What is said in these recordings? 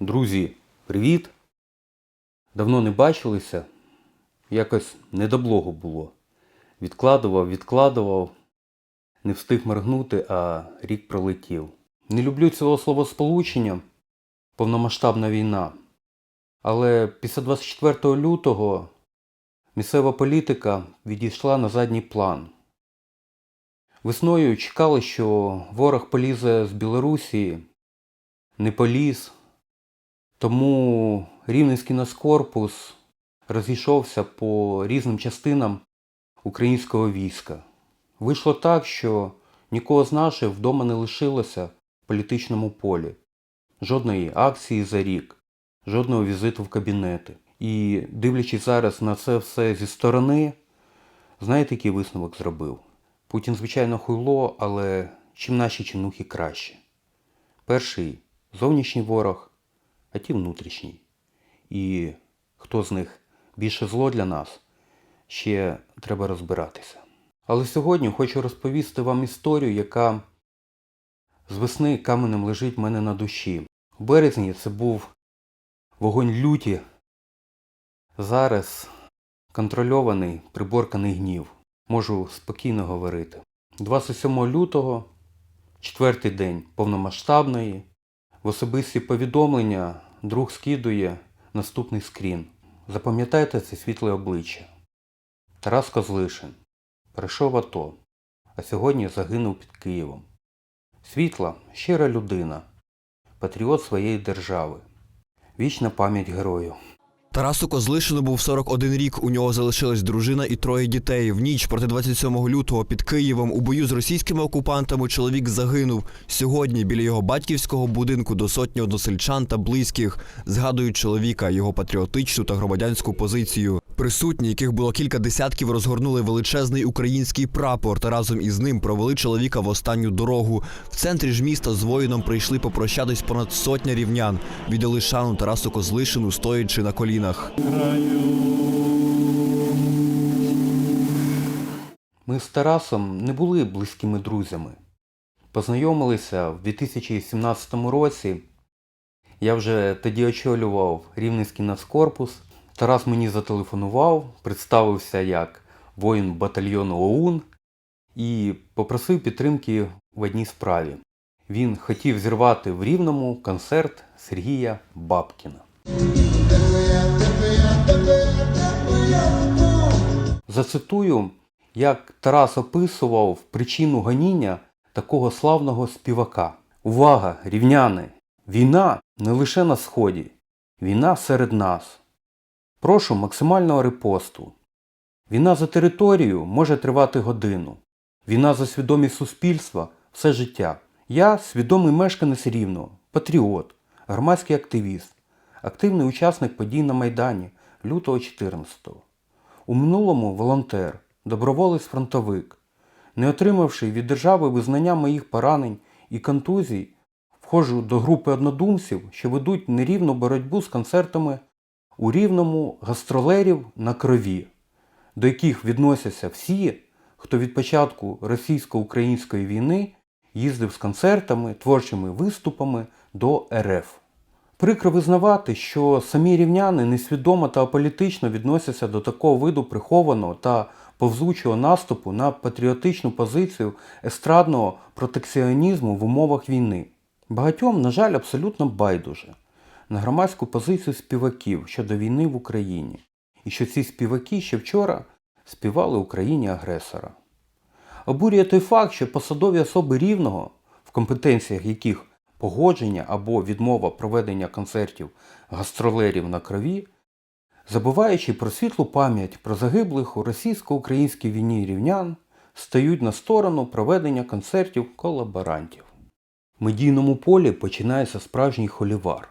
Друзі, привіт! Давно не бачилися. Якось не до блогу було. Відкладував, відкладував, не встиг моргнути, а рік пролетів. Не люблю цього словосполучення повномасштабна війна. Але після 24 лютого місцева політика відійшла на задній план. Весною чекали, що ворог полізе з Білорусі, не поліз. Тому Рівненський Нацкорпус розійшовся по різним частинам українського війська. Вийшло так, що нікого з наших вдома не лишилося в політичному полі. Жодної акції за рік, жодного візиту в кабінети. І дивлячись зараз на це все зі сторони, знаєте, який висновок зробив? Путін, звичайно, хуйло, але чим наші чинухи краще. Перший зовнішній ворог, а ті внутрішній. І хто з них більше зло для нас, ще треба розбиратися. Але сьогодні хочу розповісти вам історію, яка з весни каменем лежить в мене на душі. У березні це був вогонь люті. Зараз контрольований, приборканий гнів. Можу спокійно говорити. 27 лютого, четвертий день повномасштабної, в особисті повідомлення друг скидує наступний скрін. Запам'ятайте це світле обличчя. Тарас Козлишин. Прийшов АТО, а сьогодні загинув під Києвом. Світла, щира людина, патріот своєї держави. Вічна пам'ять герою. Тарасу Козлишину був 41 рік. У нього залишилась дружина і троє дітей. В ніч проти 27 лютого під Києвом у бою з російськими окупантами чоловік загинув. Сьогодні біля його батьківського будинку до сотні односельчан та близьких згадують чоловіка, його патріотичну та громадянську позицію. Присутні, яких було кілька десятків, розгорнули величезний український прапор та разом із ним провели чоловіка в останню дорогу. В центрі ж міста з воїном прийшли попрощатись понад сотня рівнян. Віддали шану Тарасу Козлишину, стоячи на колінах. Ми з Тарасом не були близькими друзями. Познайомилися в 2017 році. Я вже тоді очолював Рівненський нацкорпус. Тарас мені зателефонував, представився як воїн батальйону ОУН і попросив підтримки в одній справі. Він хотів зірвати в Рівному концерт Сергія Бабкіна. Зацитую, як Тарас описував причину ганіння такого славного співака. Увага, рівняни! Війна не лише на сході, війна серед нас. Прошу максимального репосту. Війна за територію може тривати годину. Війна за свідомість суспільства все життя. Я свідомий мешканець рівного, патріот, громадський активіст, активний учасник подій на Майдані лютого 14-го. У минулому волонтер, доброволець-фронтовик, не отримавши від держави визнання моїх поранень і контузій, входжу до групи однодумців, що ведуть нерівну боротьбу з концертами у рівному гастролерів на крові, до яких відносяться всі, хто від початку російсько-української війни їздив з концертами, творчими виступами до РФ. Прикро визнавати, що самі рівняни несвідомо та аполітично відносяться до такого виду прихованого та повзучого наступу на патріотичну позицію естрадного протекціонізму в умовах війни. Багатьом, на жаль, абсолютно байдуже на громадську позицію співаків щодо війни в Україні, і що ці співаки ще вчора співали Україні агресора. Обурює той факт, що посадові особи рівного, в компетенціях яких погодження або відмова проведення концертів гастролерів на крові, забуваючи про світлу пам'ять про загиблих у російсько-українській війні рівнян, стають на сторону проведення концертів колаборантів. В медійному полі починається справжній холівар.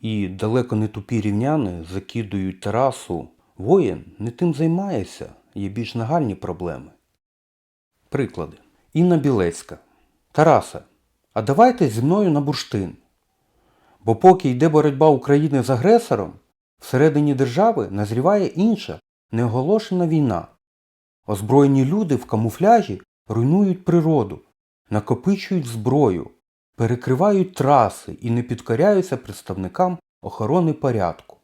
І далеко не тупі рівняни закидують Тарасу. Воїн не тим займається, є більш нагальні проблеми. Приклади. Інна Білецька. Тараса, а давайте зі мною на бурштин. Бо поки йде боротьба України з агресором, всередині держави назріває інша, неоголошена війна. Озброєні люди в камуфляжі руйнують природу, накопичують зброю, перекривають траси і не підкоряються представникам охорони порядку.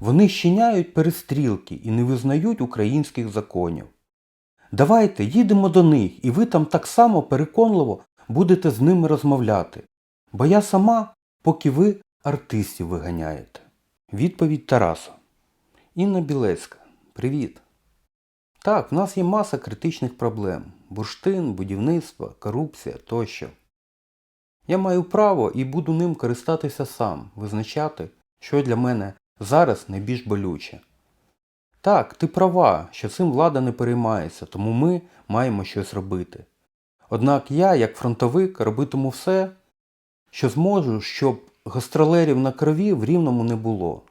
Вони щиняють перестрілки і не визнають українських законів. Давайте їдемо до них, і ви там так само переконливо будете з ними розмовляти. Бо я сама, поки ви артистів виганяєте. Відповідь Тараса. Інна Білецька. Привіт. Так, в нас є маса критичних проблем: бурштин, будівництво, корупція тощо. Я маю право і буду ним користатися сам, визначати, що для мене зараз найбільш болюче. Так, ти права, що цим влада не переймається, тому ми маємо щось робити. Однак я, як фронтовик, робитиму все, що зможу, щоб гастролерів на крові в рівному не було.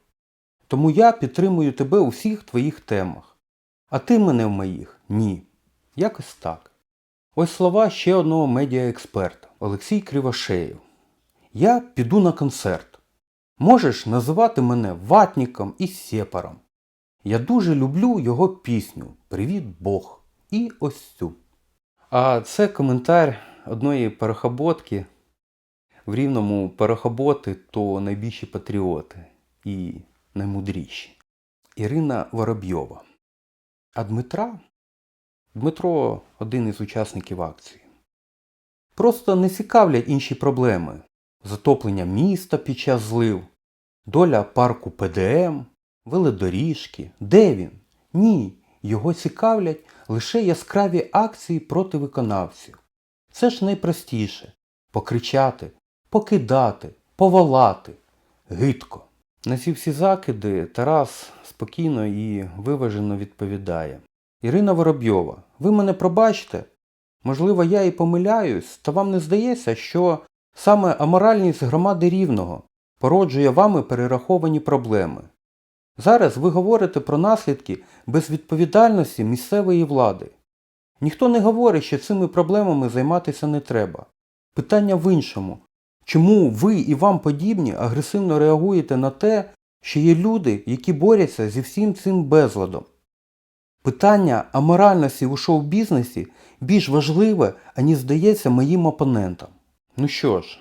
Тому я підтримую тебе у всіх твоїх темах. А ти мене в моїх ні. Якось так. Ось слова ще одного медіаексперта Олексій Кривошеєв. Я піду на концерт. Можеш називати мене ватником і сепаром. Я дуже люблю його пісню Привіт Бог. І ось цю. А це коментар одної порохоботки. В рівному порохоботи то найбільші патріоти і наймудріші. Ірина Воробйова. А Дмитра? Дмитро один із учасників акції. Просто не цікавлять інші проблеми. Затоплення міста під час злив, доля парку ПДМ, велодоріжки. Де він? Ні, його цікавлять лише яскраві акції проти виконавців. Це ж найпростіше покричати, покидати, повалати. Гидко. На ці всі закиди Тарас спокійно і виважено відповідає. Ірина Воробйова, ви мене пробачте? Можливо, я і помиляюсь, та вам не здається, що саме аморальність громади рівного породжує вами перераховані проблеми. Зараз ви говорите про наслідки безвідповідальності місцевої влади. Ніхто не говорить, що цими проблемами займатися не треба. Питання в іншому. Чому ви і вам подібні агресивно реагуєте на те, що є люди, які борються зі всім цим безладом? Питання аморальності у шоу-бізнесі більш важливе, аніж здається моїм опонентам. Ну що ж,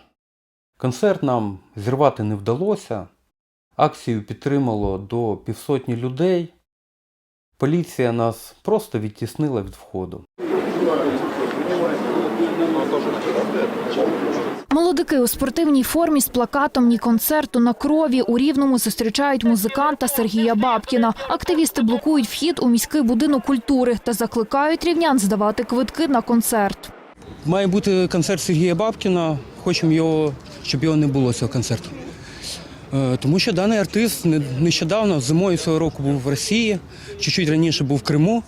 концерт нам зірвати не вдалося, акцію підтримало до півсотні людей. Поліція нас просто відтіснила від входу. Молодики у спортивній формі з плакатом Ні концерту на крові у Рівному зустрічають музиканта Сергія Бабкіна. Активісти блокують вхід у міський будинок культури та закликають рівнян здавати квитки на концерт. Має бути концерт Сергія Бабкіна. Хочемо його, щоб його не було цього концерту. Е, Тому що даний артист нещодавно зимою цього року був в Росії, чуть-чуть раніше був в Криму.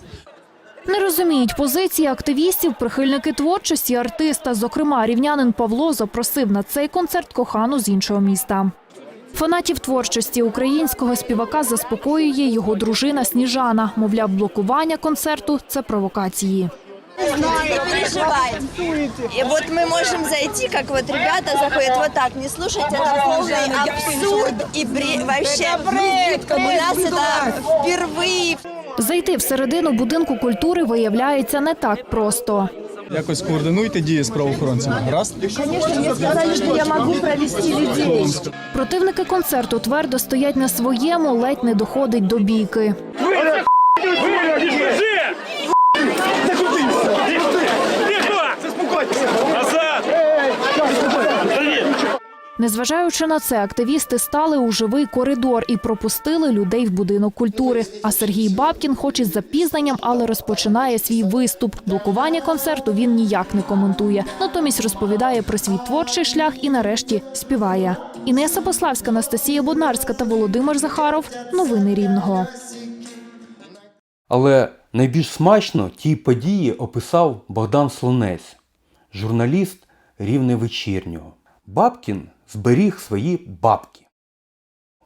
Не розуміють позиції активістів, прихильники творчості артиста. Зокрема, рівнянин Павло запросив на цей концерт кохану з іншого міста. Фанатів творчості українського співака заспокоює його дружина Сніжана. Мовляв, блокування концерту це провокації Не переживай. И вот мы можем зайти, как вот ребята заходят вот так, не слушать, это полный абсурд и бре... вообще у нас это впервые. Зайти всередину будинку культури виявляється не так просто. Якось координуйте дії з правоохоронцями. Раз Конечно, мне сказали, что я могу провести людей. Противники концерту твердо стоять на своєму, ледь не доходить до бійки. Назад! Незважаючи на це, активісти стали у живий коридор і пропустили людей в будинок культури. А Сергій Бабкін, хоч із запізненням, але розпочинає свій виступ. Блокування концерту він ніяк не коментує. Натомість розповідає про свій творчий шлях і нарешті співає. Інеса Пославська, Анастасія Боднарська та Володимир Захаров. Новини Рівного. Але найбільш смачно ті події описав Богдан Слонець, журналіст Рівне вечірнього. Бабкін зберіг свої бабки.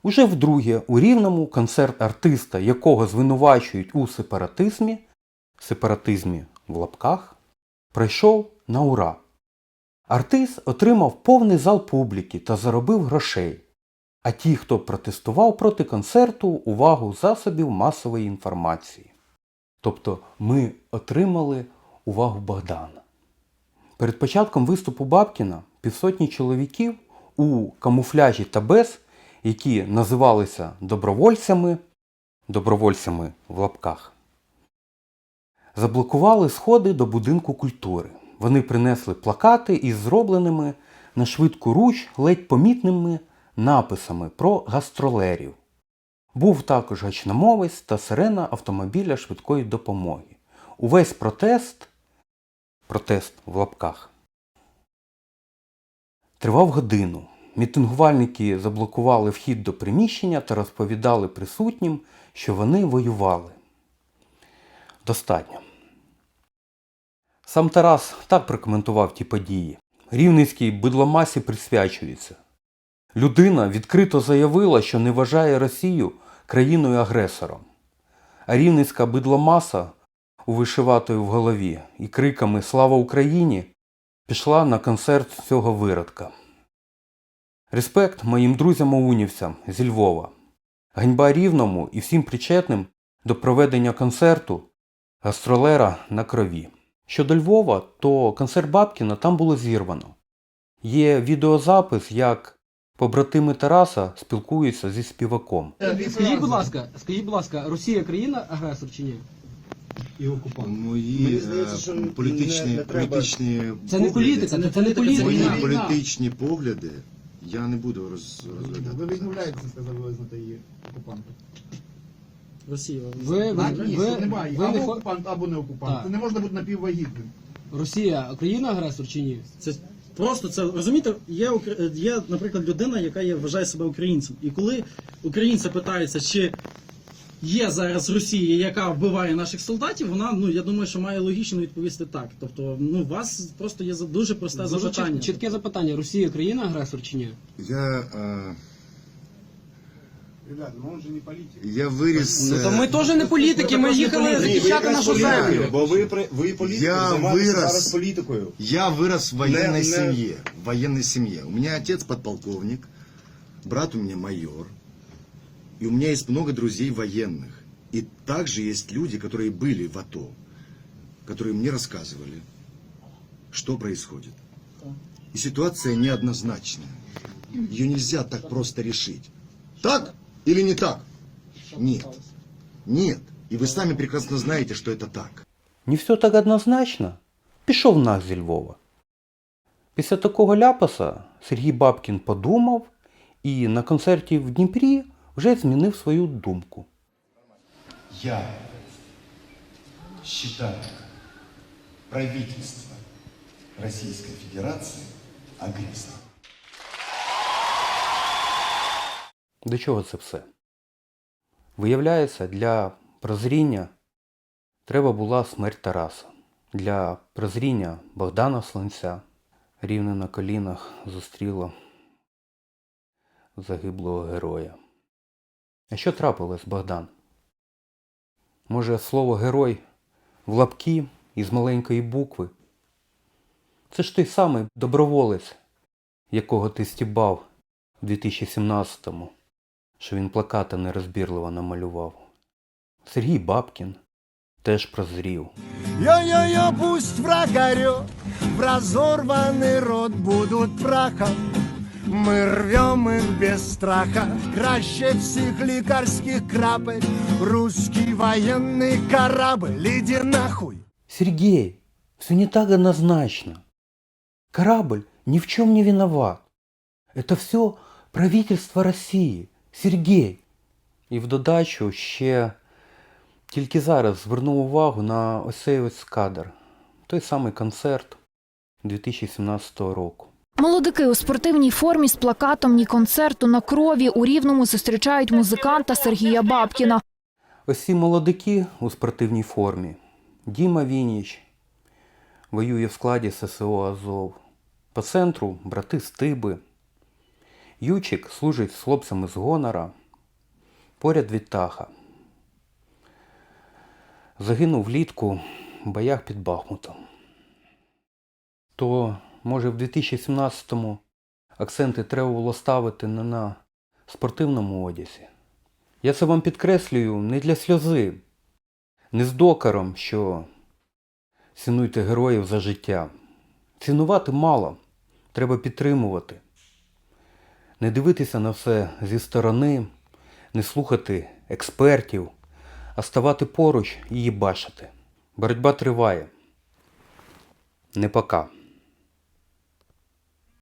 Уже вдруге у Рівному концерт артиста, якого звинувачують у сепаратизмі, сепаратизмі в лапках, пройшов на ура. Артист отримав повний зал публіки та заробив грошей. А ті, хто протестував проти концерту, увагу засобів масової інформації. Тобто ми отримали увагу Богдана. Перед початком виступу Бабкіна півсотні чоловіків у камуфляжі та без, які називалися добровольцями, добровольцями в лапках, заблокували сходи до будинку культури. Вони принесли плакати із зробленими на швидку руч ледь помітними написами про гастролерів. Був також гачномовець та сирена автомобіля швидкої допомоги. Увесь протест, протест в лапках, тривав годину. Мітингувальники заблокували вхід до приміщення та розповідали присутнім, що вони воювали. Достатньо. Сам Тарас так прокоментував ті події. Рівненській бидломасі присвячується. Людина відкрито заявила, що не вважає Росію країною-агресором. А рівненська бидломаса у вишиватою в голові і криками Слава Україні пішла на концерт цього виродка. Респект моїм друзям-оунівцям зі Львова. Ганьба рівному і всім причетним до проведення концерту гастролера на крові. Щодо Львова, то концерт Бабкіна там було зірвано. Є відеозапис, як побратими Тараса спілкуються зі співаком. Скажіть, будь ласка, скажіть, будь ласка, Росія країна агресор чи ні? І окупант. Мої Мені здається, е, політичні, не- не треба- політичні Це не політика, це, це не політика. Мої війна. політичні погляди я не буду роз, Ви розглядати. відмовляєтеся, сказали, визнати її окупантом. Росія. Ви, ви, ні, ви, немає. ви або не хо... окупант, або не окупант. Так. Це не можна бути напіввагітним. Росія країна агресор чи ні? Це просто це розумієте, є укр- є, наприклад, людина, яка є, вважає себе українцем. І коли українці питаються, чи є зараз Росія, яка вбиває наших солдатів, вона ну я думаю, що має логічно відповісти так. Тобто, ну у вас просто є за- дуже просте Дуже запитання. чіт- чітке запитання. Росія країна агресор чи ні? Я, е, Ребята, ну он же не політик. я виріс. Ну е, то ми теж не політики, ми їхали захищати нашу землю. Бо ви при- ви політики Я вирос. зараз політикою. Я вырос в военной Не- не- В военной семье. У меня отец подполковник, брат у меня майор. И у меня есть много друзей военных. И также есть люди, которые были в АТО, которые мне рассказывали, что происходит. И ситуация неоднозначная. Ее нельзя так просто решить. Так или не так? Нет. Нет. И вы сами прекрасно знаете, что это так. Не все так однозначно. Пішов нах зі Львова. Після такого ляпаса Сергій Бабкін подумав і на концерті в Дніпрі вже змінив свою думку. Я считаю правительство Российской Федерации агрессором. До чого це все? Виявляється, для прозріння треба була смерть Тараса. Для прозріння Богдана Слонця рівне на колінах зустріло загиблого героя. А що трапилось, Богдан? Може, слово герой в лапкі із маленької букви? Це ж той самий доброволець, якого ти стібав у 2017-му, що він плакати нерозбірливо намалював. Сергій Бабкін теж прозрів. Йо-йо-йо, пусть враг орет, в разорванный рот будут прахом. Мы рвем их без страха, краще всех лекарских крапель. Русский военный корабль, иди нахуй. Сергей, все не так однозначно. Корабль ни в чем не виноват. Это все правительство Росії. Сергій. І в додачу ще тільки зараз звернув увагу на ось цей ось кадр. Той самий концерт 2017 року. Молодики у спортивній формі з плакатом «Ні концерту на крові» у Рівному зустрічають музиканта Сергія Бабкіна. Ось ці молодики у спортивній формі. Діма Вініч воює в складі ССО Азов. По центру брати Стиби. Ючик служить з хлопцями з гонора. Поряд Вітаха. Загинув влітку в боях під Бахмутом. То, може, в 2017-му акценти треба було ставити не на спортивному одязі. Я це вам підкреслюю не для сльози, не з докором, що цінуйте героїв за життя. Цінувати мало. треба підтримувати. Не дивитися на все зі сторони, не слухати експертів, а ставати поруч і її бачити. Боротьба триває. Не пока.